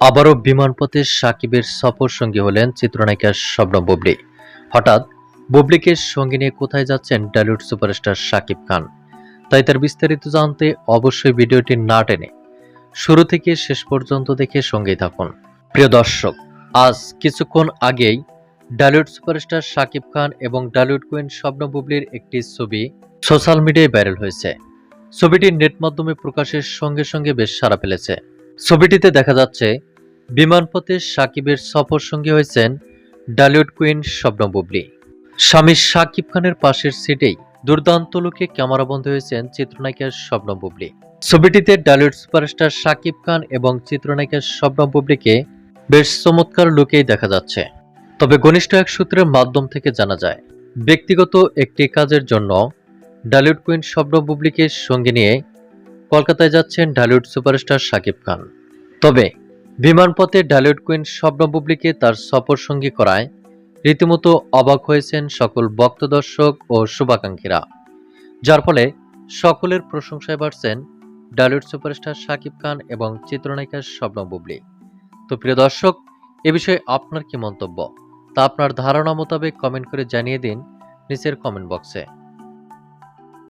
আবারও বিমানপথে সাকিবের সফর সঙ্গী হলেন চিত্রনায়িকা শবনম বুবলি। হঠাৎ বুবলিকে সঙ্গে নিয়ে কোথায় যাচ্ছেন টলিউড সুপারস্টার সাকিব খান? তাই তার বিস্তারিত জানতে অবশ্যই ভিডিওটি না টেনে শুরু থেকে শেষ পর্যন্ত দেখে সঙ্গেই থাকুন। প্রিয় দর্শক, আজ কিছুক্ষণ আগেই ডালিউড সুপারস্টার সাকিব খান এবং ডালিউড কুইন শবনম বুবলির একটি ছবি সোশ্যাল মিডিয়ায় ভাইরাল হয়েছে। ছবিটি নেট মাধ্যমে প্রকাশের সঙ্গে সঙ্গে বেশ সাড়া ফেলেছে। ছবিটিতে দেখা যাচ্ছে বিমানপথে সাকিবের সফর সঙ্গী হয়েছেন ডালিউড কুইন শবনম বুবলি। স্বামী সাকিব খানের পাশের সিটেই দুর্দান্ত লোকে ক্যামেরাবন্দি হয়েছেন চিত্রনায়িকা শবনম বুবলি। ছবিটিতে ডালিউড সুপারস্টার সাকিব খান এবং চিত্রনায়িকা শবনম বুবলিকে বেশ চমৎকার লুকেই দেখা যাচ্ছে। তবে ঘনিষ্ঠ এক সূত্রের মাধ্যম থেকে জানা যায়, ব্যক্তিগত একটি কাজের জন্য ডালিউড কুইন শবনম বুবলিকে সঙ্গে নিয়ে কলকাতায় যাচ্ছেন ডালিউড সুপারস্টার সাকিব খান। তবে বিমানপথে ডালিউড কুইন শবনম বুবলিকে তার সফর সঙ্গী করায়। রীতিমতো অবাক হয়েছেন সকল ভক্ত দর্শক ও শুভাকাঙ্ক্ষীরা। যার ফলে সকলের প্রশংসায় বাড়ছেন ডালিউড সুপারস্টার সাকিব খান এবং চিত্রনায়িকা শবনম বুবলি। তো প্রিয় দর্শক, এ বিষয়ে আপনার কি মন্তব্য? তা আপনার ধারণা মোতাবেক কমেন্ট করে জানিয়ে দিন নিচের কমেন্ট বক্সে।